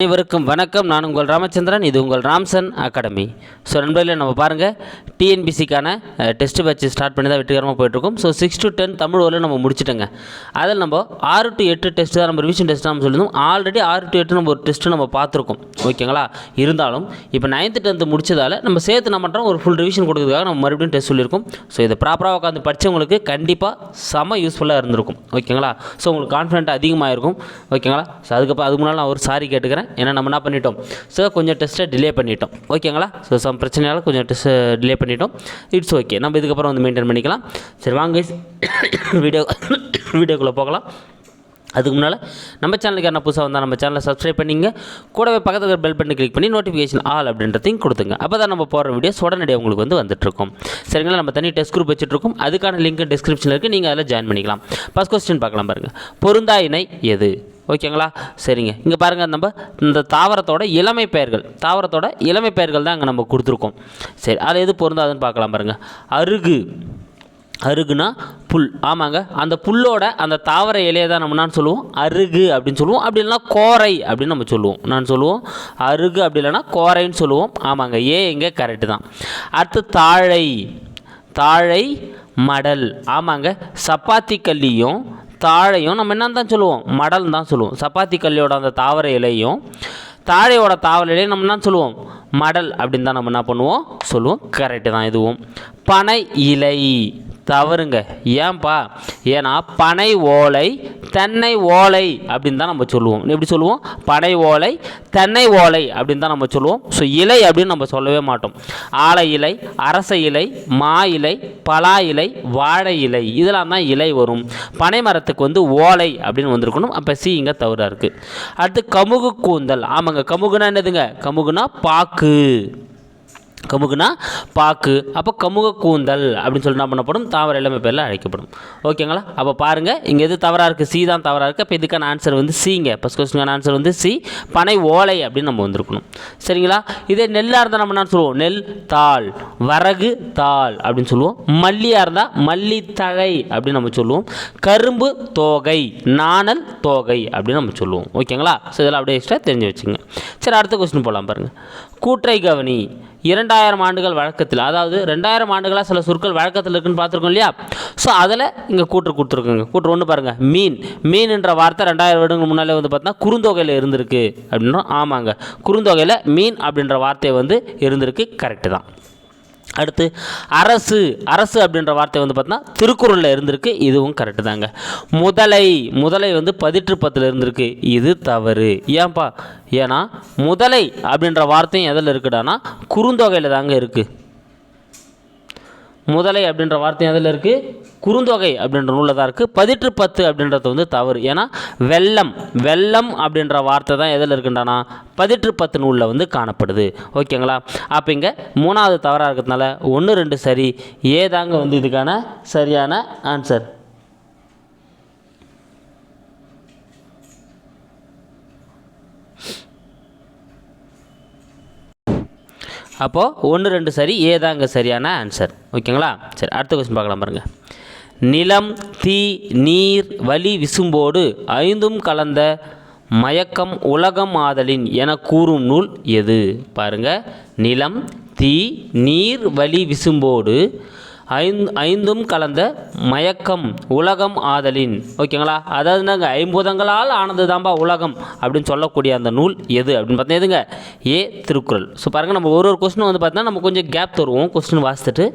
அனைவருக்கும் வணக்கம். நான் உங்கள் ராமச்சந்திரன் இது உங்கள் ராம்சன் அகாடமி. ஸோ நண்பர்களே நம்ம பாருங்கள் டிஎன்பிசிக்கான டெஸ்ட் பேட்ச் ஸ்டார்ட் பண்ணி தான் வெற்றிகரமாக போயிட்டுருக்கோம். So six to ten Tamil வரல நம்ம முடிச்சிட்டோங்க. அதில் நம்ம ஆறு டு எட்டு டெஸ்ட் தான் நம்ம ரிவிஷன் டெஸ்ட் நம்ம சொல்லியிருந்தோம். ஆல்ரெடி ஆறு டு எட்டு நம்ம ஒரு டெஸ்ட்டு நம்ம பார்த்துருக்கோம். ஓகேங்களா? இருந்தாலும் இப்போ நைன்த்து டென்த்து முடிச்சதால் நம்ம சேர்த்து நம்ம பண்ணுறோம் ஒரு ஃபுல் ரிவிஷன் கொடுக்கறதுக்காக நம்ம மறுபடியும் டெஸ்ட் சொல்லியிருக்கோம். ஸோ இதை ப்ராப்பராக உட்காந்து படித்தவங்களுக்கு கண்டிப்பாக செம யூஸ்ஃபுல்லாக இருந்திருக்கும். ஓகேங்களா? ஸோ உங்களுக்கு கான்ஃபிடென்ட் அதிகமாக இருக்கும் ஓகேங்களா? ஸோ அதுக்கப்புறம் அதுக்கு முன்னால் நான் ஒரு சாரி கேட்டுக்கிறேன். ஏன்னா நம்ம என்ன பண்ணிட்டோம்? ஸோ கொஞ்சம் டெஸ்ட்டை டிலே பண்ணிட்டோம். ஓகேங்களா ஸோ சம் பிரச்சனையால் கொஞ்சம் டெஸ்ட்டை டிலே பண்ணிட்டோம். இட்ஸ் ஓகே நம்ம இதுக்கப்புறம் வந்து மெயின்டைன் பண்ணிக்கலாம். சரி வாங்க வீடியோ வீடியோக்குள்ளே போகலாம். அதுக்கு முன்னால் நம்ம சேனலுக்கு என்ன புதுசாக வந்தால் நம்ம சேனலை சப்ஸ்கிரைப் பண்ணிங்க. கூடவே பக்கத்தில் பெல் பட்டன் கிளிக் பண்ணி நோட்டிஃபிகேஷன் ஆல் அப்படின்றதையும் கொடுத்துங்க. அப்போ தான் நம்ம போகிற வீடியோஸ் உடனடியாக உங்களுக்கு வந்து வந்துட்டுருக்கும். சரிங்களா? நம்ம தனி டெஸ்ட் குரூப் வச்சுட்ருக்கோம் அதுக்கான லிங்க் டிஸ்கிரிப்ஷனில் இருக்குது நீங்கள் அதில் ஜாயின் பண்ணிக்கலாம். ஃபஸ்ட் கொஸ்டின் பார்க்கலாம் பாருங்கள் பொருந்தா இணை எது? ஓகேங்களா? சரிங்க. இங்கே பாருங்கள் நம்ம இந்த தாவரத்தோட இளமை பெயர்கள். தாவரத்தோட இளமை பெயர்கள் தான் அங்கே நம்ம கொடுத்துருக்கோம். சரி அதில் எது பொருந்தாதுன்னு பார்க்கலாம் பாருங்கள் அருகு. அருகுனா புல். ஆமாங்க. அந்த புல்லோட அந்த தாவர இலையை தான் நம்ம நான் சொல்லுவோம்? அருகு அப்படின்னு சொல்லுவோம். அப்படி இல்லைன்னா கோரை அப்படின்னு நம்ம சொல்லுவோம். நான் சொல்லுவோம்? அருகு அப்படி இல்லைன்னா கோரைன்னு சொல்லுவோம். ஆமாங்க. ஏ எங்கே கரெக்டு தான். அடுத்து தாழை. தாழை மடல். ஆமாங்க. சப்பாத்தி கல்லியும் தாழையும் நம்ம என்னன்னு தான் சொல்லுவோம்? மடல் தான் சொல்லுவோம். சப்பாத்தி கல்லியோட அந்த தாவர இலையும் தாழையோட தாவர இலையும் நம்ம என்ன சொல்லுவோம்? மடல் அப்படின்னு தான் நம்ம என்ன பண்ணுவோம்? சொல்லுவோம். கரெக்டு தான் இதுவும். பனை இலை. தவறுங்க. ஏன்பா? ஏன்னா பனை ஓலை தென்னை ஓலை அப்படின்னு தான் நம்ம சொல்லுவோம். எப்படி சொல்லுவோம்? பனை ஓலை தென்னை ஓலை அப்படின்னு தான் நம்ம சொல்லுவோம். ஸோ இலை அப்படின்னு நம்ம சொல்லவே மாட்டோம். ஆலை இலை அரச இலை மா இலை பலா இலை வாழை இலை இதெல்லாம் தான் இலை வரும். பனை மரத்துக்கு வந்து ஓலை அப்படின்னு வந்திருக்கணும். அப்போ சி இங்கே தவறாக இருக்குது அடுத்து கமுகு கூந்தல். ஆமாங்க கமுகுனா என்னதுங்க? கமுகுனா பாக்கு. கமுகுனா பாக்கு. அப்போ கமுக கூந்தல் அப்படின்னு சொல்லி என்ன பண்ணப்படும்? தாவர இளமை பேரில் அழைக்கப்படும். ஓகேங்களா அப்போ பாருங்கள் இங்கே எது தவறாக இருக்குது சி தான் தவறாக இருக்குது அப்போ இதுக்கான ஆன்சர் வந்து சிங்க ஃபஸ்ட் கொஸ்டினுக்கான ஆன்சர் வந்து சி. பனை ஓலை அப்படின்னு நம்ம வந்திருக்கணும். சரிங்களா? இதே நெல்லாக இருந்தால் நம்ம என்ன சொல்லுவோம்? நெல் தாள். வரகு தாள் அப்படின்னு சொல்லுவோம். மல்லியாக இருந்தால் மல்லித்தழை அப்படின்னு நம்ம சொல்லுவோம். கரும்பு தோகை. நாணல் தோகை அப்படின்னு நம்ம சொல்லுவோம். ஓகேங்களா ஸோ இதெல்லாம் அப்படியே எக்ஸ்ட்ரா தெரிஞ்சு வச்சுங்க சரி அடுத்த கொஸ்டின் போகலாம் பாருங்கள் கூற்றை கவனி. இரண்டாயிரம் ஆண்டுகள் வழக்கத்தில் அதாவது ரெண்டாயிரம் ஆண்டுகளாக சில சொற்கள் வழக்கத்தில் இருக்குன்னு பார்த்துருக்கோம் இல்லையா? ஸோ அதில் இங்கே கூற்று கொடுத்துருக்குங்க. கூற்று ஒன்று பாருங்கள் மீன். மீன் என்ற வார்த்தை ரெண்டாயிரம் வருடங்கள் முன்னாலே வந்து பார்த்தோன்னா குறுந்தொகையில் இருந்திருக்கு. அப்படின்றோம். ஆமாங்க. குறுந்தொகையில் மீன் அப்படின்ற வார்த்தை வந்து இருந்திருக்கு. கரெக்டு தான். அடுத்து அரசு அரசு அப்படின்ற வார்த்தை வந்து பார்த்தீங்கன்னா திருக்குறளில் இருந்திருக்கு இதுவும் கரெக்டு தாங்க. முதலை முதலை வந்து பதிற்று பத்தில் இருந்திருக்கு இது தவறு. ஏன்பா? ஏன்னா முதலை அப்படின்ற வார்த்தையும் எதில் இருக்குடானா குறுந்தொகையில் தாங்க இருக்குது முதலை அப்படின்ற வார்த்தை எதில் இருக்குது குறுந்தொகை அப்படின்ற நூலில் தான் இருக்குது பதிற்று பத்து அப்படின்றது வந்து தவறு. ஏன்னா வெள்ளம் வெள்ளம் அப்படின்ற வார்த்தை தான் எதில் இருக்குன்றானா? பதிற்று பத்து நூலில் வந்து காணப்படுது. ஓகேங்களா? அப்போ இங்கே மூணாவது தவறாக இருக்கிறதுனால ஒன்று ரெண்டு சரி. ஏதாங்க வந்து இதுக்கான சரியான ஆன்சர் அப்போது ஒன்று ரெண்டு சரி ஏதாங்க சரியான ஆன்சர் ஓகேங்களா? சரி அடுத்த கொஸ்டின் பார்க்கலாம் பாருங்கள் நிலம் தீ நீர் வலி விசும்போடு ஐந்தும் கலந்த மயக்கம் உலகம் ஆதலின் என கூறும் நூல் எது? பாருங்கள் நிலம் தீ நீர் வலி விசும்போடு ஐந்து ஐந்தும் கலந்த மயக்கம் உலகம் ஆதலின். ஓகேங்களா? அதாவது நாங்கள் ஐம்பூதங்களால் ஆனது தான்பா உலகம் அப்படின்னு சொல்லக்கூடிய அந்த நூல் எது அப்படின்னு பார்த்தீங்கன்னா எதுங்க? ஏ திருக்குறள். ஸோ பாருங்கள் நம்ம ஒரு ஒரு கொஸ்டின் வந்து பார்த்தீங்கன்னா நம்ம கொஞ்சம் கேப் தருவோம். கொஸ்டின் வாசித்துட்டு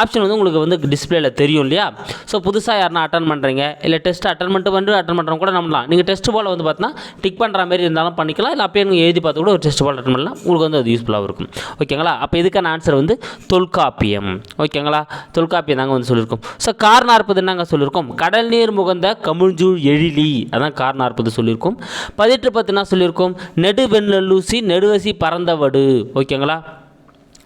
ஆப்ஷன் வந்து உங்களுக்கு வந்து டிஸ்பிளேல தெரியும் இல்லையா? ஸோ புதுசாக யாருன்னா அட்டன் பண்ணுறீங்க இல்லை டெஸ்ட் அட்டன் பண்ணிட்டு வந்து அட்டன் பண்ணுறவங்க கூட நம்மலாம் நீங்கள் டெஸ்ட் போல் வந்து பார்த்தீங்கன்னா டிக் பண்ணுற மாதிரி இருந்தாலும் பண்ணிக்கலாம். இல்லை அப்பயே நீங்கள் எழுதி பார்த்து கூட ஒரு டெஸ்ட் போல் அட்டன் பண்ணலாம். உங்களுக்கு வந்து அது யூஸ்ஃபுல்லாக இருக்கும். ஓகேங்களா? அப்போ இதுக்கான ஆன்சர் வந்து தொல்காப்பியம். ஓகேங்களா? தொல்காப்பியம் தாங்க வந்து சொல்லியிருக்கோம் ஸோ கார் நாற்பது என்னங்க சொல்லியிருக்கோம் கடல் நீர் முகந்த கமிழ்ஞ்சூழ் எழிலி. அதான் கார் நாற்பது சொல்லியிருக்கோம் பதிற்று பத்துனா சொல்லியிருக்கோம் நெடுவெண்ணலூசி நெடுவசி பறந்தவடு ஓகேங்களா?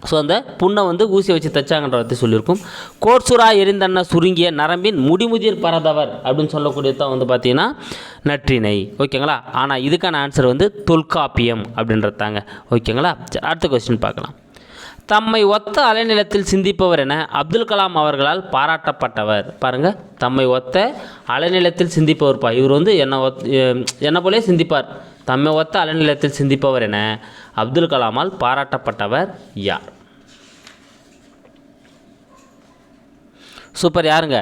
ஸோ அந்த புண்ணை வந்து ஊசி வச்சு தைச்சாங்கன்ற வார்த்தை சொல்லியிருக்கும் கோட்சுரா எரிந்தன்ன சுருங்கிய நரம்பின் முடிமுதிர் பறந்தவர் அப்படின்னு சொல்லக்கூடியது தான் வந்து பார்த்தீங்கன்னா நற்றினை ஓகேங்களா? ஆனால் இதுக்கான ஆன்சர் வந்து தொல்காப்பியம் அப்படின்றது தாங்க ஓகேங்களா? சரி அடுத்த கொஸ்டின் பார்க்கலாம். தம்மை ஒத்த அலைநிலத்தில் சிந்திப்பவர் என அப்துல் கலாம் அவர்களால் பாராட்டப்பட்டவர். பாருங்கள் தம்மை ஒத்த அலைநிலத்தில் சிந்திப்பவர்ப்பா இவர் வந்து என்னை ஒத் என்னை போலே சிந்திப்பார். தம்மை ஒத்த அலைநிலத்தில் சிந்திப்பவர் என அப்துல் கலாமால் பாராட்டப்பட்டவர் யார்? சூப்பர் யாருங்க?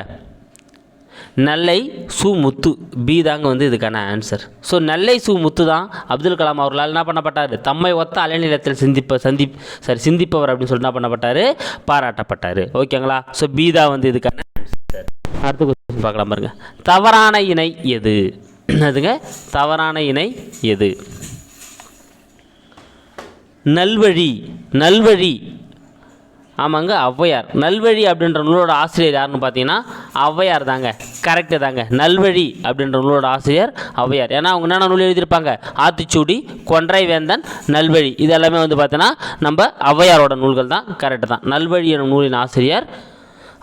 நெல்லை சு முத்து பி தாங்க வந்து இதுக்கான ஆன்சர் ஸோ நெல்லை சு முத்து தான் அப்துல் கலாம் அவர்களால் என்ன பண்ணப்பட்டார்? தம்மை ஒத்த அலைநிலத்தில் சிந்திப்ப சந்தி சாரி சிந்திப்பவர் அப்படின்னு சொல்லி என்ன பண்ணப்பட்டார்? பாராட்டப்பட்டார். ஓகேங்களா ஸோ பி தான் வந்து இதுக்கான ஆன்சர் அடுத்த கொஸ்டின் பார்க்கலாம் பாருங்க. தவறான இணை எது? அதுங்க தவறான இணை எது? நல்வழி நல்வழி ஆமாங்க ஔவையார். நல்வழி அப்படின்ற நூலோட ஆசிரியர் யாருன்னு பார்த்தீங்கன்னா ஔவையார் தாங்க. கரெக்டு தாங்க. நல்வழி அப்படின்ற நூலோட ஆசிரியர் ஔவையார். ஏன்னா அவங்க என்னென்ன நூல் எழுதியிருப்பாங்க? ஆத்திச்சூடி கொன்றை வேந்தன் நல்வழி. இது எல்லாமே வந்து பார்த்தீங்கன்னா நம்ம ஔவையாரோட நூல்கள் தான். கரெக்டு தான். நல்வழி எனும் நூலின் ஆசிரியர்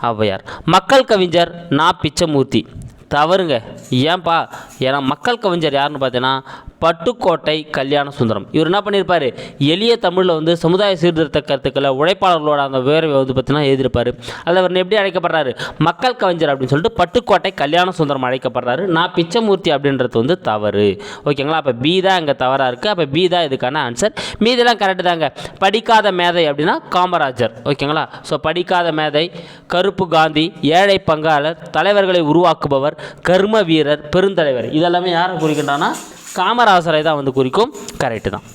ஔவையார். மக்கள் கவிஞர் நா. பிச்சமூர்த்தி. தவறுங்க. ஏன்பா? ஏன்னா மக்கள் கவிஞர் யாருன்னு பார்த்தீங்கன்னா பட்டுக்கோட்டை கல்யாண சுந்தரம். இவர் என்ன பண்ணியிருப்பார் எளிய தமிழில் வந்து சமுதாய சீர்திருத்த கருத்துக்களை உழைப்பாளர்களோட அந்த வேர்வை வந்து பார்த்தீங்கன்னா எழுதியிருப்பார். அதில் அவர் எப்படி அழைக்கப்படுறாரு? மக்கள் கவிஞர் அப்படின்னு சொல்லிட்டு பட்டுக்கோட்டை கல்யாண சுந்தரம் அழைக்கப்படுறாரு. நான் பிச்சமூர்த்தி அப்படின்றது வந்து தவறு. ஓகேங்களா? அப்போ பி தான் இங்கே தவறாக இருக்குது அப்போ பி தான் இதுக்கான ஆன்சர் மீதெல்லாம் கரெக்டு தாங்க. படிக்காத மேதை அப்படின்னா காமராஜர். ஓகேங்களா? ஸோ படிக்காத மேதை கருப்பு காந்தி ஏழை பங்காளர் தலைவர்களை உருவாக்குபவர் கர்ம வீரர் பெருந்தலைவர். இதெல்லாமே யாரை குறிக்கின்றான்னா? காமராசரை தான் வந்து குறிக்கும். கரெக்டு தான்.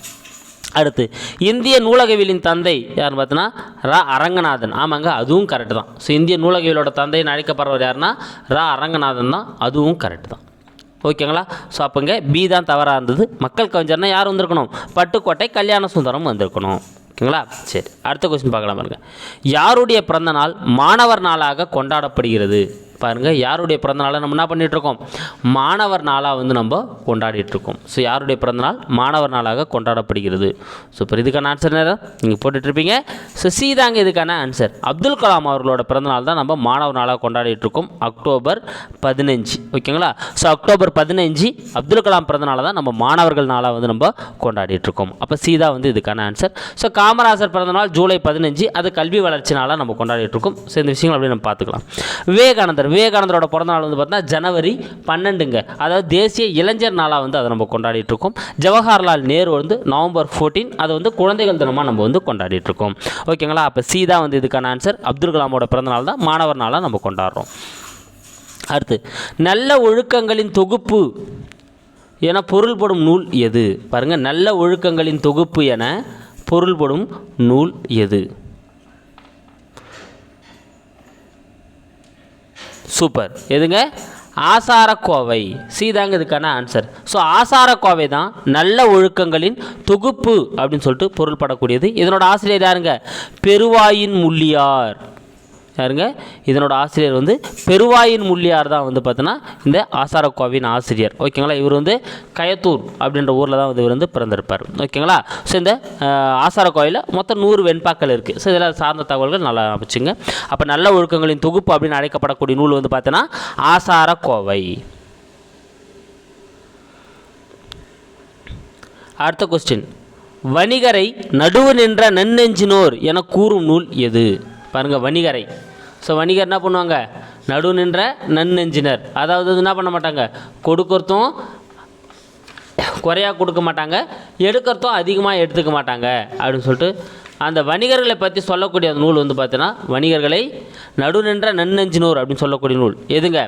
அடுத்து இந்திய நூலகவியலின் தந்தை யாருன்னு பார்த்தோன்னா ரா அரங்கநாதன். ஆமாங்க அதுவும் கரெக்டு தான். ஸோ இந்திய நூலகவியலோட தந்தைன்னு அழைக்கப்படுறவர் யாருன்னா ரா அரங்கநாதன் தான். அதுவும் கரெக்டு தான். ஓகேங்களா? ஸோ அப்போங்க பி தான் தவறாக இருந்தது. மக்கள் கவிஞர்னா யார் வந்திருக்கணும்? பட்டுக்கோட்டை கல்யாண சுந்தரம் வந்திருக்கணும். ஓகேங்களா? சரி அடுத்த கொஸ்டின் பார்க்கலாம் பாருங்கள் யாருடைய பிறந்த நாள் மாணவர் நாளாக கொண்டாடப்படுகிறது? பாருங்கள் யாருடைய பிறந்தநாளை நம்ம என்ன பண்ணிகிட்ருக்கோம் மாணவர் நாளாக வந்து நம்ம கொண்டாடிட்டுருக்கோம். ஸோ யாருடைய பிறந்தநாள்? மாணவர் நாளாக கொண்டாடப்படுகிறது. ஸோ இப்போ இதுக்கான ஆன்சர் நேரம் நீங்கள் போட்டுட்ருப்பீங்க ஸோ சி தாங்க இதுக்கான ஆன்சர் அப்துல் கலாம் அவர்களோட பிறந்தநாள் தான் நம்ம மாணவர் நாளாக கொண்டாடிட்டுருக்கோம். அக்டோபர் பதினஞ்சு. ஓகேங்களா? ஸோ அக்டோபர் பதினஞ்சு அப்துல் கலாம் பிறந்தநாளை தான் நம்ம மாணவர்கள் நாளாக வந்து நம்ம கொண்டாடிட்டுருக்கோம். அப்போ சீதா வந்து இதுக்கான ஆன்சர் ஸோ காமராசர் பிறந்தநாள் ஜூலை பதினஞ்சு. அது கல்வி வளர்ச்சி நாளாக நம்ம கொண்டாடிட்டுருக்கோம். ஸோ இந்த விஷயங்கள் அப்படியே நம்ம பார்த்துக்கலாம். விவேகானந்தர் விவேகானந்தரோட பிறந்த நாள் வந்து பார்த்தீங்கன்னா ஜனவரி பன்னெண்டுங்க. அதாவது தேசிய இளைஞர் நாளாக வந்து அதை நம்ம கொண்டாடிட்டு இருக்கோம் ஜவஹர்லால் நேரு வந்து நவம்பர் ஃபோர்டீன் அதை வந்து குழந்தைகள் தினமாக நம்ம வந்து கொண்டாடிட்டு இருக்கோம் ஓகேங்களா? அப்போ சி தான் வந்து இதுக்கான ஆன்சர் அப்துல் கலாமோட பிறந்தநாள் தான் மாணவர் நாளாக நம்ம கொண்டாடுறோம். அடுத்து நல்ல ஒழுக்கங்களின் தொகுப்பு என பொருள்படும் நூல் எது? பாருங்கள் நல்ல ஒழுக்கங்களின் தொகுப்பு என பொருள்படும் நூல் எது? சூப்பர். எதுங்க? ஆசாரக்கோவை. சீதாங்க இதுக்கான ஆன்சர் ஸோ ஆசாரக்கோவை தான் நல்ல ஒழுக்கங்களின் தொகுப்பு அப்படின்னு சொல்லிட்டு பொருள்படக்கூடியது. இதனோட ஆசிரியர் யாருங்க? பெருவாயின் முள்ளியார். யாருங்க இதனோட ஆசிரியர் வந்து பெருவாயின் முள்ளியார் தான் வந்து பார்த்தோன்னா இந்த ஆசாரக்கோவின் ஆசிரியர். ஓகேங்களா? இவர் வந்து கயத்தூர் அப்படின்ற ஊரில் தான் வந்து இவர் வந்து பிறந்திருப்பார். ஓகேங்களா? ஸோ இந்த அஹ், ஆசாரக்கோவிலில் மொத்தம் நூறு வெண்பாக்கள் இருக்குது ஸோ இதில் சார்ந்த தகவல்கள் நல்லா அமைச்சுங்க. அப்போ நல்ல ஒழுக்கங்களின் தொகுப்பு அப்படின்னு அழைக்கப்படக்கூடிய நூல் வந்து பார்த்தோன்னா ஆசாரக்கோவை. அடுத்த கொஸ்டின் வணிகரை நடுவு நின்ற நன்னெஞ்சினோர் என கூறும் நூல் எது? பாருங்கள் வணிகரை. ஸோ வணிகர் என்ன பண்ணுவாங்க? நடுவு நின்ற நன்னெஞ்சினர். அதாவது என்ன பண்ண மாட்டாங்க? கொடுக்கறதும் குறையாக கொடுக்க மாட்டாங்க. எடுக்கிறதும் அதிகமாக எடுத்துக்க மாட்டாங்க. அப்படின்னு சொல்லிட்டு அந்த வணிகர்களை பற்றி சொல்லக்கூடிய அந்த நூல் வந்து பார்த்தீங்கன்னா வணிகர்களை நடுநின்ற நன்னெஞ்சினூர் அப்படின்னு சொல்லக்கூடிய நூல். எதுங்க?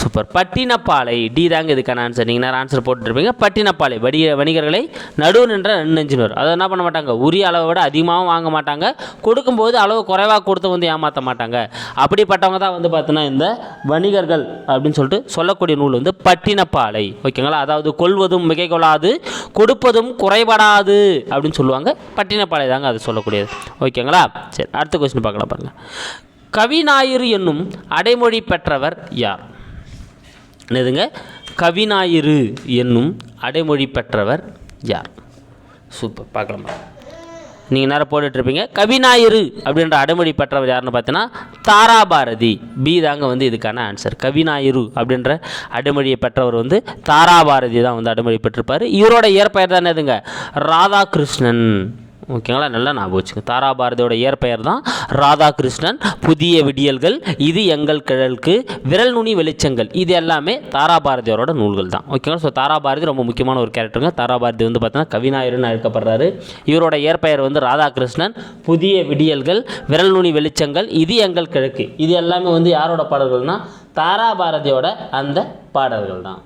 சூப்பர். பட்டினப்பாலை டி தாங்க இதுக்கான ஆன்சர் நீங்கள் நேரம் ஆன்சர் போட்டுருப்பீங்க பட்டினப்பாலை வணிக வணிகர்களை நடுவு நின்ற நெஞ்சினர். அதை என்ன பண்ண மாட்டாங்க? உரிய அளவை விட அதிகமாகவும் வாங்க மாட்டாங்க. கொடுக்கும்போது அளவு குறைவாக கொடுத்து வந்து ஏமாற்ற மாட்டாங்க. அப்படிப்பட்டவங்க தான் வந்து பார்த்தீங்கன்னா இந்த வணிகர்கள் அப்படின்னு சொல்லிட்டு சொல்லக்கூடிய நூல் வந்து பட்டினப்பாலை. ஓகேங்களா? அதாவது கொள்வதும் மிகை கொள்ளாது கொடுப்பதும் குறைபடாது அப்படின்னு சொல்லுவாங்க. பட்டினப்பாலை தாங்க அது சொல்லக்கூடியது. ஓகேங்களா? சரி அடுத்த கொஸ்டின் பார்க்கலாம் பாருங்கள் கவிநாயிறு என்னும் அடைமொழி பெற்றவர் யார்? என்னதுங்க? கவிஞாயிறு என்னும் அடைமொழி பெற்றவர் யார்? சூப்பர் பார்க்கலாமா? நீங்கள் நேரம் போட்டுட்ருப்பீங்க. கவிஞாயிறு அப்படின்ற அடைமொழி பெற்றவர் யாருன்னு பார்த்தீங்கன்னா தாராபாரதி. பி தாங்க வந்து இதுக்கான ஆன்சர் கவிஞாயிறு அப்படின்ற அடைமொழியை பெற்றவர் வந்து தாராபாரதி தான் வந்து அடைமொழி பெற்றிருப்பார். இவரோட இயற்பெயர் தான் எதுங்க ராதாகிருஷ்ணன். ஓகேங்களா? நல்லா ஞாபகம் வச்சுங்க. தாராபாரதியோட இயற்பெயர் தான் ராதாகிருஷ்ணன் புதிய விடியல்கள் இது எங்கள் கிழக்கு விரல் நுனி வெளிச்சங்கள். இது எல்லாமே தாராபாரதியோட நூல்கள் தான். ஓகேங்களா? ஸோ தாராபாரதி ரொம்ப முக்கியமான ஒரு கேரக்டருங்க தாராபாரதி வந்து பார்த்தீங்கன்னா கவிநாயகர்னு அழைக்கப்படுறாரு. இவரோட இயற்பெயர் வந்து ராதாகிருஷ்ணன் புதிய விடியல்கள் விரல் நுனி வெளிச்சங்கள் இது எங்கள் கிழக்கு. இது எல்லாமே வந்து யாரோட பாடல்கள்னா தாராபாரதியோட அந்த பாடல்கள் தான்.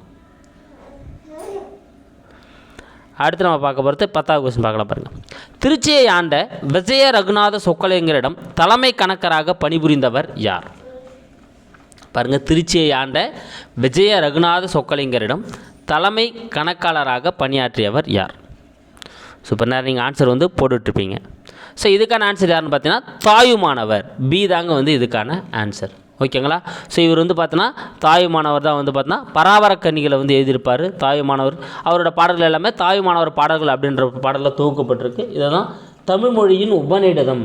அடுத்து நம்ம பார்க்க போகிறது பத்தாவது கொஸ்டின் பார்க்கலாம் பாருங்கள் திருச்சியை ஆண்ட விஜய ரகுநாத சொக்கலிங்கரிடம் தலைமை கணக்கராக பணிபுரிந்தவர் யார்? பாருங்கள் திருச்சியை ஆண்ட விஜய ரகுநாத சொக்கலிங்கரிடம் தலைமை கணக்காளராக பணியாற்றியவர் யார்? சூப்பர் நேரம் நீங்கள் ஆன்சர் வந்து போட்டுட்ருப்பீங்க. ஸோ இதுக்கான ஆன்சர் யாருன்னு பார்த்தீங்கன்னா தாயுமானவர். பி தாங்க வந்து இதுக்கான ஆன்சர் ஓகேங்களா? ஸோ இவர் வந்து பார்த்தோன்னா தாய் மாணவர் தான் வந்து பார்த்தோன்னா பராபர கன்னிகளை வந்து எழுதியிருப்பார். தாயுமானவர் அவரோட பாடல்கள் எல்லாமே தாயுமானவர் பாடல்கள் அப்படின்ற பாடலில் தொகுக்கப்பட்டிருக்கு. இதெல்லாம் தான் தமிழ்மொழியின் உபநிடதம்.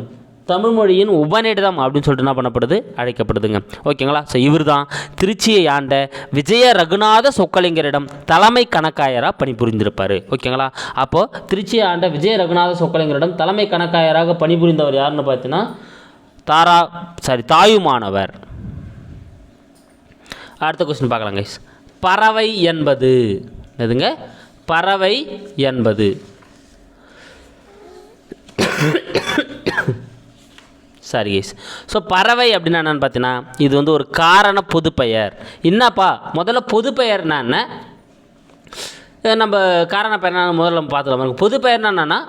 தமிழ்மொழியின் உபநிடதம் அப்படின்னு சொல்லிட்டு என்ன பண்ணப்படுது? அழைக்கப்படுதுங்க. ஓகேங்களா? ஸோ இவர் தான் திருச்சியை ஆண்ட விஜய ரகுநாத சொக்கலிங்கரிடம் தலைமை கணக்காயராக பணிபுரிந்திருப்பார். ஓகேங்களா? அப்போது திருச்சியை ஆண்ட விஜய ரகுநாத சொக்கலிங்கரிடம் தலைமை கணக்காயராக பணிபுரிந்தவர் யாருன்னு பார்த்தீங்கன்னா தாரா சாரி தாயுமானவர். அடுத்த கொஸ்டின் பார்க்கலாம் கைஸ் பறவை என்பது எதுங்க பறவை என்பது. சாரி கைஸ் ஸோ பறவை அப்படின்னா என்னென்னு பார்த்தீங்கன்னா இது வந்து ஒரு காரண பொதுப்பெயர். என்னப்பா? முதல்ல பொதுப்பெயர்னா என்ன நம்ம காரண பெயர் முதல்ல நம்ம பார்த்துக்கலாம். பொதுப்பெயர்னா என்னென்னா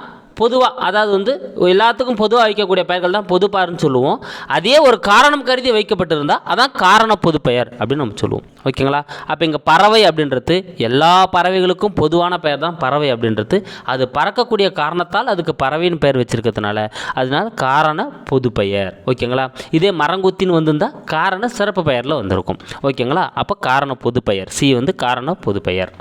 பொதுவாக அதாவது வந்து எல்லாத்துக்கும் பொதுவாக வைக்கக்கூடிய பெயர்கள் தான் பொதுப்பாருன்னு சொல்லுவோம். அதே ஒரு காரணம் கருதி வைக்கப்பட்டிருந்தால் அதான் காரண பொதுப்பெயர் அப்படின்னு நம்ம சொல்லுவோம். ஓகேங்களா? அப்போ இங்கே பறவை அப்படின்றது எல்லா பறவைகளுக்கும் பொதுவான பெயர் தான் பறவை அப்படின்றது. அது பறக்கக்கூடிய காரணத்தால் அதுக்கு பறவைன்னு பெயர் வச்சிருக்கிறதுனால அதனால காரண பொதுப்பெயர். ஓகேங்களா? இதே மரங்குத்தின்னு வந்திருந்தால் காரண சிறப்பு பெயரில் வந்திருக்கும். ஓகேங்களா? அப்போ காரண பொதுப்பெயர். சி வந்து காரண பொதுப்பெயர்.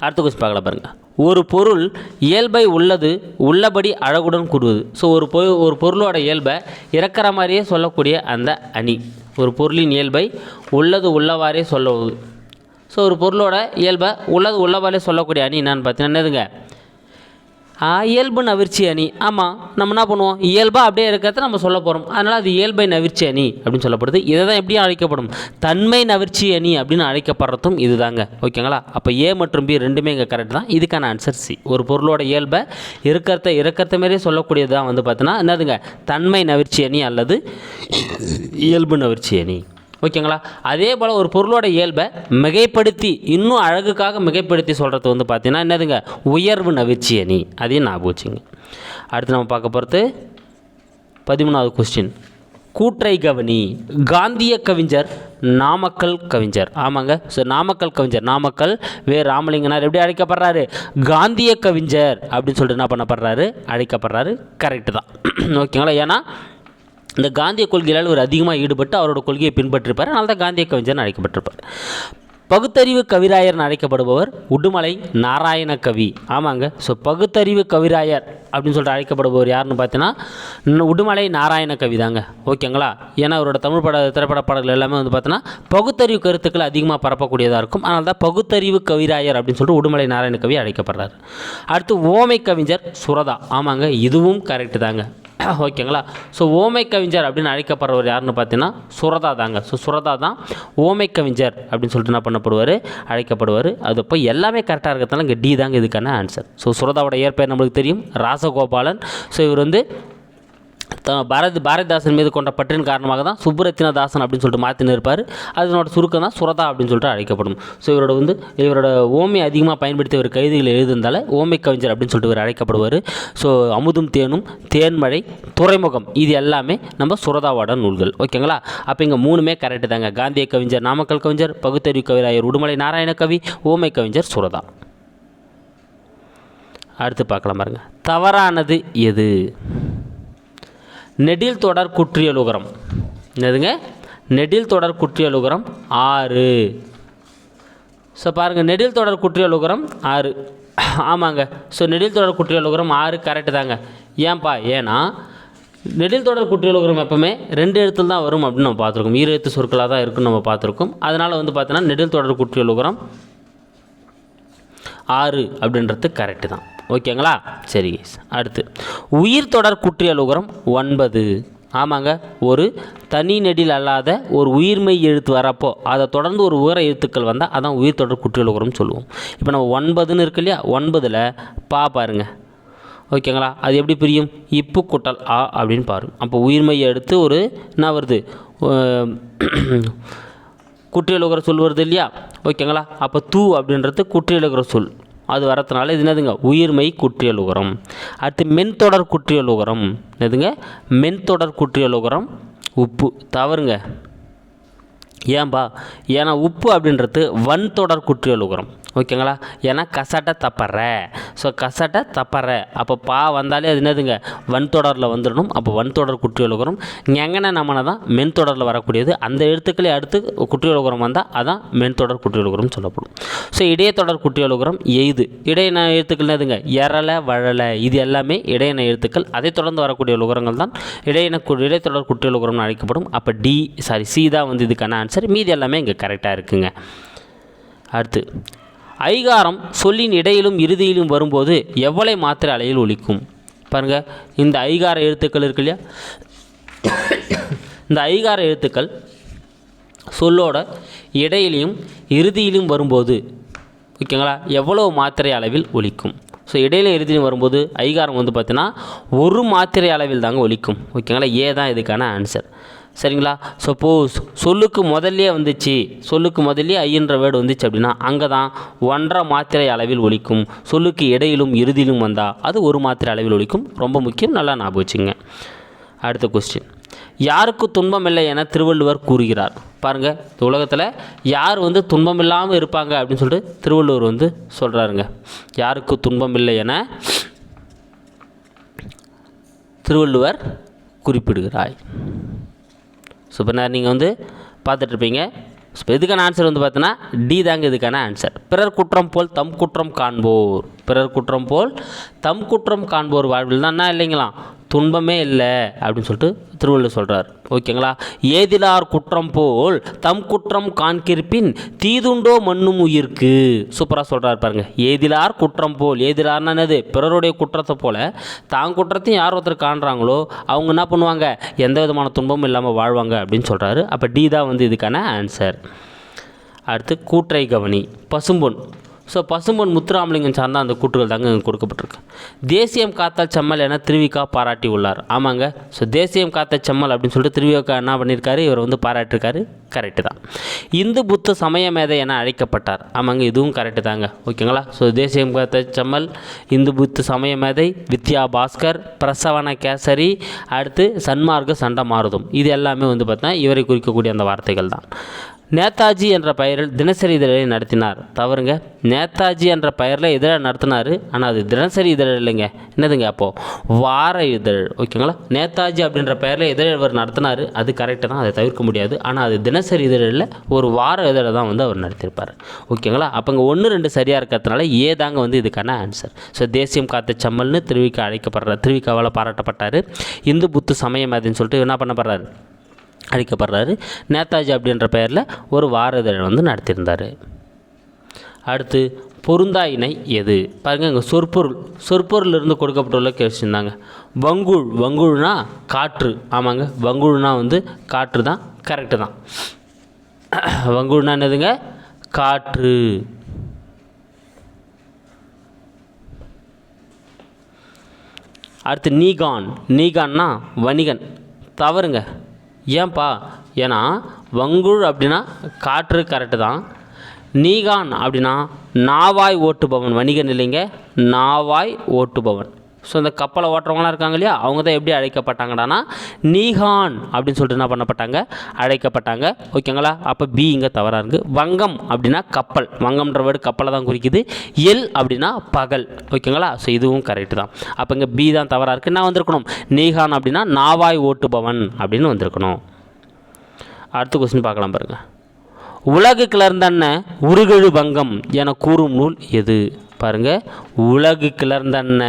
அடுத்த கொஸ்டின் பார்க்கலாம் பாருங்கள் ஒரு பொருள் இயல்பை உள்ளது உள்ளபடி அழகுடன் கூடுவது. ஸோ ஒரு பொ ஒரு பொருளோட இயல்பை இறக்குற மாதிரியே சொல்லக்கூடிய அந்த அணி. ஒரு பொருளின் இயல்பை உள்ளது உள்ளவாறே சொல்லுவது. ஸோ ஒரு பொருளோட இயல்பை உள்ளது உள்ளவாறே சொல்லக்கூடிய அணி என்னன்னு பார்த்தீங்கன்னா என்னதுங்க? இயல்பு நவிர்ச்சி அணி. ஆமாம் நம்ம என்ன பண்ணுவோம்? இயல்பாக அப்படியே இருக்கிறத நம்ம சொல்ல போகிறோம் அதனால் அது இயல்பை நவிர்ச்சி அணி அப்படின்னு சொல்லப்படுது. இதை தான் எப்படியும் அழைக்கப்படும். தன்மை நவிர்ச்சி அணி அப்படின்னு அழைக்கப்படுறதும் இதுதாங்க. ஓகேங்களா? அப்போ ஏ மற்றும் பி ரெண்டுமே இங்கே கரெக்ட் தான். இதுக்கான ஆன்சர் சி ஒரு பொருளோட இயல்பை இருக்கிறத இருக்கிறத மாரியே சொல்லக்கூடியது தான் வந்து பார்த்தீங்கன்னா என்னதுங்க? தன்மை நவிர்ச்சி அணி அல்லது இயல்பு நவிர்ச்சி அணி. ஓகேங்களா? அதே போல் ஒரு பொருளோட இயல்பை மிகைப்படுத்தி இன்னும் அழகுக்காக மிகைப்படுத்தி சொல்கிறது வந்து பார்த்தீங்கன்னா என்னதுங்க? உயர்வு நவிச்சியணி அணி. அதையும் ஞாபகம் வச்சுங்க. அடுத்து நம்ம பார்க்க போகிறது பதிமூணாவது கொஸ்டின் கூற்றை கவனி. காந்திய கவிஞர் நாமக்கல் கவிஞர். ஆமாங்க. ஸோ நாமக்கல் கவிஞர். நாமக்கல் வே. ராமலிங்கனார் எப்படி அழைக்கப்படுறாரு? காந்திய கவிஞர் அப்படின்னு சொல்லிட்டு என்ன பண்ணப்படுறாரு? அழைக்கப்படுறாரு. கரெக்டு தான். ஓகேங்களா? ஏன்னா இந்த காந்திய கொள்கையால் இவர் அதிகமாக ஈடுபட்டு அவரோட கொள்கையை பின்பற்றிருப்பார். அதனால தான் காந்திய கவிஞர்னு அழைக்கப்பட்டிருப்பார். பகுத்தறிவு கவிராயர்னு அழைக்கப்படுபவர் உடுமலை நாராயண கவி. ஆமாங்க. ஸோ பகுத்தறிவு கவிராயர் அப்படின்னு சொல்லிட்டு அழைக்கப்படுபவர் யாருன்னு பார்த்தீங்கன்னா உடுமலை நாராயண கவி தாங்க. ஓகேங்களா? ஏன்னா அவரோட தமிழ் பட திரைப்பட பாடல்கள் எல்லாமே வந்து பார்த்தீங்கன்னா பகுத்தறிவு கருத்துக்கள் அதிகமாக பரப்பக்கூடியதாக இருக்கும். அதனால தான் பகுத்தறிவு கவிராயர் அப்படின்னு சொல்லிட்டு உடுமலை நாராயண கவி அழைக்கப்படுறாரு. அடுத்து ஓமை கவிஞர் சுரதா. ஆமாங்க. இதுவும் கரெக்டு தாங்க. ஓகேங்களா? ஸோ ஓமை கவிஞர் அப்படின்னு அழைக்கப்படுறவர் யாருன்னு பார்த்தீங்கன்னா சுரதா தாங்க. ஸோ சுரதா தான் ஓமை கவிஞர் அப்படின்னு சொல்லிட்டு என்ன பண்ணப்படுவார்? அழைக்கப்படுவார். அது போய் எல்லாமே கரெக்டாக இருக்கிறதுனால இங்கே டி தாங்க இதுக்கான ஆன்சர் ஸோ சுரதாவோட இயற்பெயர் நம்மளுக்கு தெரியும். ராசகோபாலன். ஸோ இவர் வந்து பாரதி பாரதிதாசன் மீது கொண்ட பற்றின் காரணமாக தான் சுப்புரத்தினதாசன் அப்படின்னு சொல்லிட்டு மாற்றின்னு இருப்பார் அதனோட சுருக்கம் தான் சுரதா அப்படின்னு சொல்லிட்டு அழைக்கப்படும். ஸோ இவரோட வந்து இவரோட ஓமை அதிகமாக பயன்படுத்தி ஒரு கைதிகள் எழுதியிருந்தால ஓமை கவிஞர் அப்படின்னு சொல்லிட்டு இவர் அழைக்கப்படுவார். ஸோ அமுதும் தேனும் தேன்மழை துறைமுகம் இது எல்லாமே நம்ம சுரதாவோட நூல்கள். ஓகேங்களா அப்போ இங்கே மூணுமே கரெக்டு தாங்க. காந்திய கவிஞர் நாமக்கல் கவிஞர் பகுத்தறிவு கவிராயர் உடுமலை நாராயண கவி ஓமை கவிஞர் சுரதா. அடுத்து பார்க்கலாம் பாருங்கள் தவறானது எது? நெடில் தொடர் குற்றியலுகரம் என்னதுங்க? நெடில் தொடர் குற்றியலுகரம் ஆறு. ஸோ பாருங்கள் நெடில் தொடர் குற்றியலுகரம் ஆறு. ஆமாங்க. ஸோ நெடில் தொடர் குற்றியலுகரம் ஆறு கரெக்டு தாங்க. ஏன்பா? ஏன்னா நெடில் தொடர் குற்றியலுகரம் எப்பவுமே ரெண்டு எழுத்துல தான் வரும் அப்படின்னு நம்ம பார்த்துருக்கோம். ஈர எழுத்து சொற்களாக தான் இருக்குன்னு நம்ம பார்த்துருக்கோம். அதனால் வந்து பார்த்தோன்னா நெடில் தொடர் குற்றியலுகரம் ஆறு அப்படின்றது கரெக்டு தான். ஓகேங்களா? சரி அடுத்து. உயிர் தொடர் குற்றியலுகரம் ஒன்பது. ஆமாங்க ஒரு தனி நெடில் அல்லாத ஒரு உயிர்மெய் எழுத்து வரப்போ அதை தொடர்ந்து ஒரு உயர எழுத்துக்கள் வந்தால் அதான் உயிர் தொடர் குற்றியலுகரம் சொல்லுவோம். இப்போ நம்ம ஒன்பதுன்னு இருக்கு இல்லையா? ஒன்பதில் பா பாருங்க. ஓகேங்களா? அது எப்படி பிரியும்? இப்பு குட்டல் ஆ அப்படின்னு பாருங்க அப்போ உயிர்மெய் எடுத்து ஒரு என்ன வருது? அஹ், குற்றியலுகிற சொல் வருது இல்லையா? ஓகேங்களா? அப்போ தூ அப்படின்றது குற்றியலுகிற சொல். அது வரதுனால இது என்னதுங்க? உயிர்மை குற்றியலுகரம். அடுத்து மென்தொடர் குற்றியலுகரம். என்னதுங்க? மென்தொடர் குற்றியல் உகரம் உப்பு. தவறுங்க. ஏன்பா? ஏன்னா உப்பு அப்படின்றது வன்தொடர் குற்றியலுகரம். ஓகேங்களா? ஏன்னா கசாட்டை தப்பற. ஸோ கசட்டை தப்பற. அப்போ பா வந்தாலே அது என்னதுங்க? வன்தொடரில் வந்துடணும் அப்போ வன்தொடர் குற்றியலுகரம் எங்கன்னா நம்மன தான் மென்தொடரில் வரக்கூடியது. அந்த எழுத்துக்களை அடுத்து குற்றியலுகரம் வந்தால் அதான் மென்தொடர் குற்றியலுகரம் சொல்லப்படும். ஸோ இடையத்தொடர் குற்றியலுகரம் எய்து. இடையின எழுத்துக்கள் என்னதுங்க? எரலை வழலை இது எல்லாமே இடையின எழுத்துக்கள். அதை தொடர்ந்து வரக்கூடிய உலகங்கள் தான் இடையின கு- இடைத்தொடர் குற்றியலுகரம்னு அழைக்கப்படும். அப்போ டி சாரி சி தான் வந்து இதுக்கான ஆன்சர் மீதி எல்லாமே இங்கே கரெக்டாக இருக்குங்க. அடுத்து ஐகாரம் சொல்லின் இடையிலும் இறுதியிலும் வரும்போது எவ்வளை மாத்திரை அலையில் ஒலிக்கும்? பாருங்கள் இந்த ஐகார எழுத்துக்கள் இருக்கு இல்லையா? இந்த ஐகார எழுத்துக்கள் சொல்லோட இடையிலையும் இறுதியிலும் வரும்போது ஓகேங்களா? எவ்வளவு மாத்திரை அளவில் ஒழிக்கும் ஸோ இடையில இறுதியிலும் வரும்போது ஐகாரம் வந்து பார்த்தீங்கன்னா ஒரு மாத்திரை அளவில் தாங்க ஒழிக்கும் ஓகேங்களா? ஏ தான் இதுக்கான ஆன்சர் சரிங்களா? சப்போஸ் சொல்லுக்கு முதல்லே வந்துச்சு. சொல்லுக்கு முதல்லே ஐயன்ற வேர்டு வந்துச்சு அப்படின்னா அங்கே தான் ஒன்றரை மாத்திரை அளவில் ஒழிக்கும் சொல்லுக்கு இடையிலும் இறுதியிலும் வந்தால் அது ஒரு மாத்திரை அளவில் ஒழிக்கும் ரொம்ப முக்கியம். நல்லா ஞாபகம் வச்சுங்க அடுத்த கொஸ்டின் யாருக்கு துன்பமில்லை என திருவள்ளுவர் கூறுகிறார். பாருங்கள் இந்த உலகத்தில் யார் வந்து துன்பம் இல்லாமல் இருப்பாங்க அப்படின்னு சொல்லிட்டு திருவள்ளுவர் வந்து சொல்கிறாருங்க யாருக்கு துன்பமில்லை என திருவள்ளுவர் குறிப்பிடுகிறாய். ஸோ இப்போ நான் நீங்கள் வந்து பார்த்துட்ருப்பீங்க ஸோ இதுக்கான ஆன்சர் வந்து பார்த்தீங்கன்னா டி தாங்க இதுக்கான ஆன்சர் பிறர் குற்றம் போல் தம் குற்றம் காண்போர். பிறர் குற்றம் போல் தம் குற்றம் காண்போர் வாழ்வில். தான் என்ன இல்லைங்களா? துன்பமே இல்லை அப்படின்னு சொல்லிட்டு திருவள்ளுவர் சொல்கிறார் ஓகேங்களா? ஏதிலார் குற்றம் போல் தம் குற்றம் காண்கிருப்பின் தீதுண்டோ மண்ணும் உயிர்க்கு. சூப்பராக சொல்கிறார் பாருங்க. ஏதிலார் குற்றம் போல் ஏதிலார்னா என்னது? பிறருடைய குற்றத்தை போல தான் குற்றத்தையும் யார் ஒருத்தர் காண்றாங்களோ அவங்க என்ன பண்ணுவாங்க? எந்த விதமான துன்பமும் இல்லாமல் வாழ்வாங்க அப்படின்னு சொல்கிறாரு அப்போ டி தான் வந்து இதுக்கான ஆன்சர் அடுத்து கூற்றை கவனி. பசும்பொன். ஸோ பசும்பொன் முத்துராமலிங்கம் சார்ந்த அந்த கூற்றுகள் தாங்க இங்கே கொடுக்கப்பட்டிருக்கு. தேசியம் காத்த செம்மல் என திருவிக்கா பாராட்டி உள்ளார். ஆமாங்க. ஸோ தேசியம் காத்த செம்மல் அப்படின்னு சொல்லிட்டு திருவிக்கா என்ன பண்ணியிருக்காரு இவர் வந்து பாராட்டியிருக்காரு கரெக்டு தான். இந்து புத்த சமய மேதை என அழைக்கப்பட்டார். ஆமாங்க. இதுவும் கரெக்டு தாங்க. ஓகேங்களா ஸோ தேசியம் காத்த செம்மல் இந்து புத்த சமய மேதை வித்யா பாஸ்கர் பிரசவன கேசரி அடுத்து சன்மார்க்க சண்டை மாறுதும். இது எல்லாமே வந்து பார்த்தா இவரை குறிக்கக்கூடிய அந்த வார்த்தைகள் தான். நேதாஜி என்ற பெயரில் தினசரி இதழை நடத்தினார். தவறுங்க. நேதாஜி என்ற பெயரில் இதழை நடத்தினார். ஆனால் அது தினசரி இதழ் இல்லைங்க. என்னதுங்க அப்போது வார இதழ். ஓகேங்களா? நேதாஜி அப்படின்ற பெயரில் இதழ் அவர் நடத்தினார். அது கரெக்டாக தான். அதை தவிர்க்க முடியாது. ஆனால் அது தினசரி இதழில் ஒரு வார இதழை தான் வந்து அவர் நடத்தியிருப்பார். ஓகேங்களா? அப்போ இங்கே ஒன்று ரெண்டு சரியாக இருக்கிறதுனால ஏ தாங்க வந்து இதுக்கான ஆன்சர் ஸோ தேசியம் காத்த சம்மல்னு திருவிக்கா அழைக்கப்படுறார் திருவிக்காவால் பாராட்டப்பட்டார். இந்து புத்து சமயம் அதுன்னு சொல்லிட்டு என்ன பண்ணப்படுறாரு அழைக்கப்படுறாரு. நேதாஜி அப்படின்ற பெயரில் ஒரு வார இதழ் வந்து நடத்தியிருந்தார். அடுத்து பொருந்தா இணை எது? பாருங்க இங்கே சொற்பொருள் சொற்பொருளிலிருந்து இருந்து கொடுக்கப்பட்டுள்ள தாங்க வங்குழ் வங்குள்னா காற்று. ஆமாங்க வங்குள்னா வந்து காற்று தான் கரெக்டு தான். வங்குழுனா என்னதுங்க? காற்று. அடுத்து நீகான். நீகான்னா வணிகன். தவறுங்க. ஏன்பா? ஏன்னா வங்குழ் அப்படின்னா காற்று கரெக்டு தான். நீகான் அப்படின்னா நாவாய் ஓட்டுபவன். வணிகன் இல்லைங்க நாவாய் ஓட்டுபவன். ஸோ இந்த கப்பலை ஓட்டுறவங்களாம் இருக்காங்க இல்லையா? அவங்க தான் எப்படி அழைக்கப்பட்டாங்கடானா நீஹான் அப்படின்னு சொல்லிட்டு என்ன பண்ணப்பட்டாங்க? அழைக்கப்பட்டாங்க. ஓகேங்களா? அப்போ பி இங்கே தவறாக இருக்குது வங்கம் அப்படின்னா கப்பல். வங்கம்ன்ற வேர்டு கப்பலை தான் குறிக்குது. எல் அப்படின்னா பகல். ஓகேங்களா? ஸோ இதுவும் கரெக்டு தான். அப்போ இங்கே பி தான் தவறாக இருக்குது என்ன வந்திருக்கணும்? நீஹான் அப்படின்னா நாவாய் ஓட்டுபவன் அப்படின்னு வந்திருக்கணும். அடுத்த கொஸ்டின் பார்க்கலாம் பாருங்கள் உலகு கிளர்ந்தன்ன உருகெழு பங்கம் என கூறும் நூல் எது? பாருங்கள் உலகு கிளர்ந்தன்ன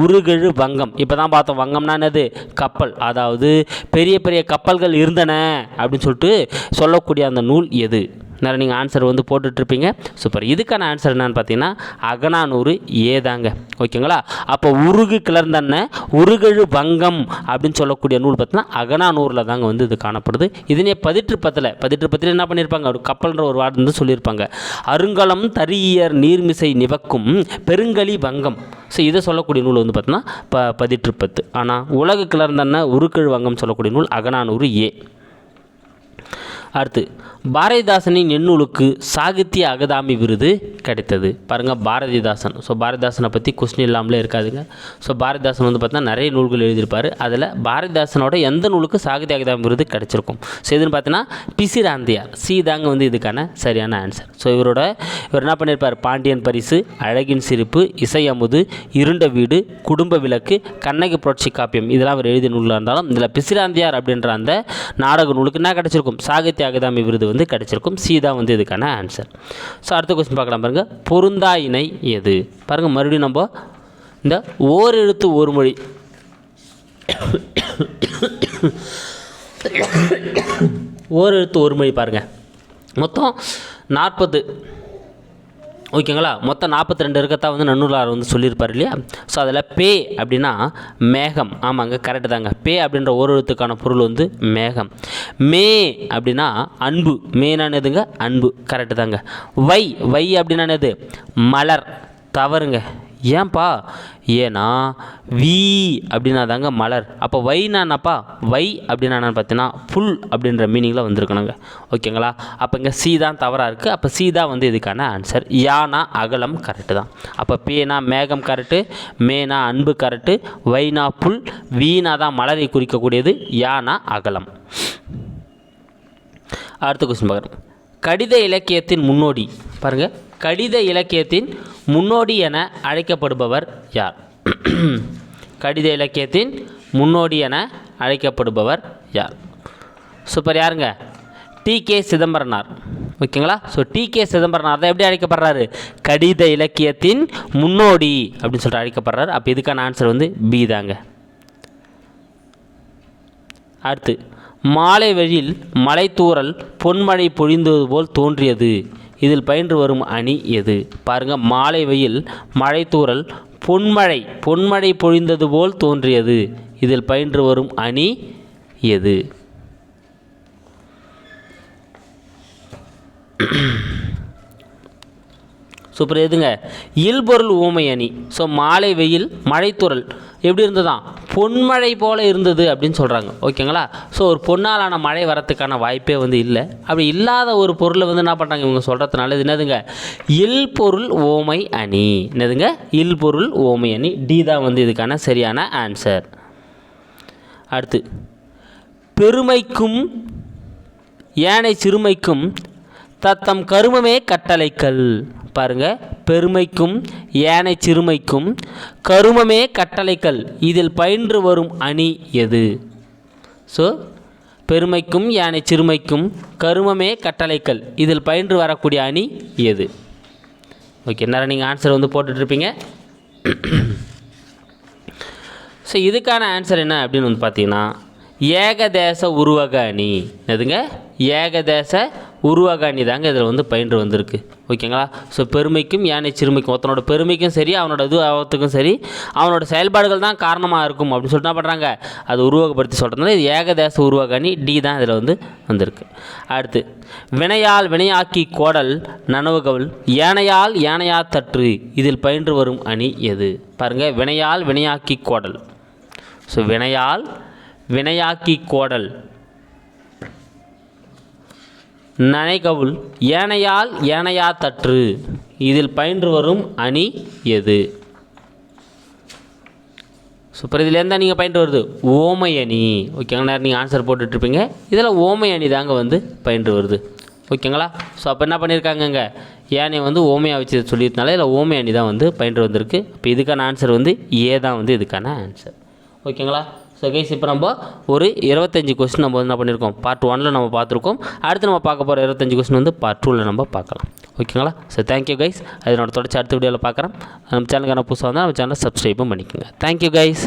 உருகெழு வங்கம். இப்போ தான் பார்த்தோம் வங்கம்னா என்னது? கப்பல். அதாவது பெரிய பெரிய கப்பல்கள் இருந்தன அப்படின்னு சொல்லிட்டு சொல்லக்கூடிய அந்த நூல் எது? நிறைய நீங்கள் ஆன்சர் வந்து போட்டுட்ருப்பீங்க. சூப்பர் இதுக்கான ஆன்சர் என்னன்னு பார்த்தீங்கன்னா அகனானூறு ஏதாங்க ஓகேங்களா? அப்போ உருகு கிளர்ந்தன்ன உருகழு வங்கம் அப்படின்னு சொல்லக்கூடிய நூல் பார்த்தீங்கன்னா அகனானூரில் தாங்க வந்து இது காணப்படுது. இதனே பதிற்றுப்பத்தில் பதிற்றுப்பத்தில் என்ன பண்ணியிருப்பாங்க ஒரு கப்பல்ன்ற ஒரு வார்டு வந்து சொல்லியிருப்பாங்க அருங்கலம் தரியர் நீர்மிசை நிவக்கும் பெருங்கலி வங்கம். ஸோ இதை சொல்லக்கூடிய நூல் வந்து பார்த்தீங்கன்னா ப பதிற்றுப்பத்து ஆனால் உலகு கிளர்ந்தன்ன உருக்கழு வங்கம் சொல்லக்கூடிய நூல் அகனானூறு ஏ. அடுத்து பாரதிதாசனின் எண்ணூலுக்கு சாகித்ய அகதாமி விருது கிடைத்தது. பாருங்கள் பாரதிதாசன். ஸோ பாரதிதாசனை பற்றி கொஸ்டின் இல்லாமலே இருக்காதுங்க. ஸோ பாரதிதாசன் வந்து பார்த்தா நிறைய நூல்கள் எழுதியிருப்பார். அதில் பாரதிதாசனோட எந்த நூலுக்கு சாகித்ய அகதாமி விருது கிடைச்சிருக்கும்? ஸோ இதுன்னு பார்த்தீங்கன்னா பிசிராந்தியார். சி தாங்க வந்து இதுக்கான சரியான ஆன்சர் ஸோ இவரோட இவர் என்ன பண்ணியிருப்பார்? பாண்டியன் பரிசு அழகின் சிரிப்பு இசை அமுது இருண்ட வீடு குடும்ப விளக்கு கண்ணகி புரட்சி காப்பியம். இதெல்லாம் அவர் எழுதிய நூலாக இருந்தாலும் இதில் பிசிராந்தியார் அப்படின்ற அந்த நாடக நூலுக்கு என்ன கிடைச்சிருக்கும்? சாகித்ய அகதாமி விருது வந்து கிடைச்சிருக்கும். சி தான் வந்து இதுக்கான ஆன்சர் ஸோ அடுத்த கொஸ்டின் பார்க்கலாம் பாருங்கள் பொருந்தா இணை எது? பாருங்கள் மறுபடியும் நம்ம இந்த ஓர் எழுத்து ஒரு மொழி. ஓர் எழுத்து ஒரு மொழி பாருங்கள் மொத்தம் நாற்பது. ஓகேங்களா? மொத்தம் நாற்பத்தி ரெண்டு இருக்கத்தான் வந்து நன்னூலார் வந்து சொல்லியிருப்பார் இல்லையா? ஸோ அதில் பே அப்படின்னா மேகம். ஆமாங்க கரெக்டு தாங்க. பே அப்படின்ற ஒரு எழுத்துக்கான பொருள் வந்து மேகம். மே அப்படின்னா அன்பு. மேனானதுங்க அன்பு. கரெக்டு தாங்க. வை வை அப்படின்னா என்னது? மலர். தவறுங்க. ஏன்பா? ஏன்னா வி அப்படின்னா தாங்க மலர். அப்போ வைனாப்பா வை அப்படின்னா என்னென்னு பார்த்தீங்கன்னா ஃபுல் அப்படின்ற மீனிங்கில் வந்திருக்கணுங்க. ஓகேங்களா? அப்போ இங்கே சி தான் தவறாக இருக்குது அப்போ சி தான் வந்து இதுக்கான ஆன்சர் யானா அகலம் கரெக்டு தான். அப்போ பேனா மேகம் கரெக்டு மேனா அன்பு கரெக்டு வைனா புல் வீணா தான் மலரை குறிக்கக்கூடியது யானா அகலம். அடுத்த கொஸ்டின் பார்க்குறோம். கடித இலக்கியத்தின் முன்னோடி. பாருங்கள் கடித இலக்கியத்தின் முன்னோடி என அழைக்கப்படுபவர் யார்? கடித இலக்கியத்தின் முன்னோடி என அழைக்கப்படுபவர் யார்? சூப்பர் யாருங்க? T K Chidambaranar. ஓகேங்களா? ஸோ டி கே சிதம்பரனார் தான் எப்படி அழைக்கப்படுறாரு? கடித இலக்கியத்தின் முன்னோடி அப்படின்னு சொல்லிட்டு அழைக்கப்படுறாரு. அப்போ இதுக்கான ஆன்சர் வந்து பி தாங்க. அடுத்து மாலை வழியில் மலைத்தூறல் பொன்மழை பொழிந்தது போல் தோன்றியது. இதில் பயின்று வரும் அணி எது? பாருங்க மாலை வெயில் மழைத்தூரல் பொன்மழை. பொன்மழை பொழிந்தது போல் தோன்றியது. இதில் பயின்று வரும் அணி எது? சூப்பர் எதுங்க? இல்பொருள் ஊமை அணி. ஸோ மாலை வெயில் மழைத்துறல் எப்படி இருந்ததான் பொன்மழை போல் இருந்தது அப்படின்னு சொல்கிறாங்க ஓகேங்களா? ஸோ ஒரு பொன்னாலான மழை வரத்துக்கான வாய்ப்பே வந்து இல்லை. அப்படி இல்லாத ஒரு பொருளை வந்து என்ன பண்ணுறாங்க இவங்க சொல்கிறதுனால இது என்னதுங்க? இல் பொருள் ஓமை அணி. என்னதுங்க? இல் பொருள் ஓமை அணி. டி தான் வந்து இதுக்கான சரியான ஆன்சர் அடுத்து பெருமைக்கும் ஏனை சிறுமைக்கும் தத்தம் கருமமே கட்டளைக்கல். பாருங்க பெருமைக்கும் ஏனை சிறுமைக்கும் கருமமே கட்டளைக்கல். இதில் பயின்று வரும் அணி எது? ஸோ பெருமைக்கும் யானை சிறுமைக்கும் கருமமே கட்டளைக்கல். இதில் பயின்று வரக்கூடிய அணி எது? ஓகே நேரம் நீங்கள் ஆன்சர் வந்து போட்டுட்ருப்பீங்க. ஸோ இதுக்கான ஆன்சர் என்ன அப்படின்னு வந்து பார்த்தீங்கன்னா ஏகதேச உருவக அணி. எதுங்க ஏகதேச உருவாகாணி அணி தாங்க இதில் வந்து பயின்று வந்திருக்கு. ஓகேங்களா? ஸோ பெருமைக்கும் யானை சிறுமைக்கும் ஒருத்தனோட பெருமைக்கும் சரி அவனோட இது ஆபத்துக்கும் சரி அவனோட செயல்பாடுகள் தான் காரணமாக இருக்கும் அப்படின்னு சொல்லிட்டு பண்ணுறாங்க அது உருவகப்படுத்தி சொல்கிறதுனால இது ஏகதேச உருவாகாணி அணி டி தான் இதில் வந்து வந்திருக்கு. அடுத்து வினையால் வினையாக்கி கோடல் நனவுகவல் யானையால் யானையா தற்று இதில் பயின்று வரும் அணி எது? பாருங்கள் வினையால் வினையாக்கி கோடல். ஸோ வினையால் வினையாக்கி கோடல் நனைகவுள் ஏனையால் ஏனையா தற்று. இதில் பயின்று வரும் அணி எது? சூப்பர். இதில் எந்த நீங்கள் பயின்று வருது? ஓமை அணி. ஓகேங்களா நீங்கள் ஆன்சர் போட்டுட்ருப்பீங்க. இதில் ஓமை அணி தாங்க வந்து பயின்று வருது. ஓகேங்களா ஸோ அப்போ என்ன பண்ணியிருக்காங்கங்க ஏனையை வந்து ஓமையாக வச்சு சொல்லியிருந்தனால இதில் ஓமை அணி தான் வந்து பயின்று வந்திருக்கு. இப்போ இதுக்கான ஆன்சர் வந்து ஏ தான் வந்து இதுக்கான ஆன்சர் ஓகேங்களா ஸோ கைஸ் இப்போ நம்ம ஒரு இருபத்தஞ்சி கொஸ்டின் நம்ம வந்து என்ன பண்ணியிருக்கோம் பார்ட் ஒனில் நம்ம பார்த்துருக்கோம். அடுத்து நம்ம பார்க்க போகிற இருபத்தஞ்சி கொஸ்டின் வந்து பார்ட் டூவில் நம்ம பார்க்கலாம். ஓகேங்களா ஸோ தேங்க்யூ கைஸ் அதனோட தொடர்ச்சி அடுத்த வீடியோவில் பார்க்குறேன். நம்ம சேனலுக்கான புதுசாக வந்தால் நம்ம சேனலை சப்ஸ்கிரைபும் பண்ணிக்கோங்க. Thank you guys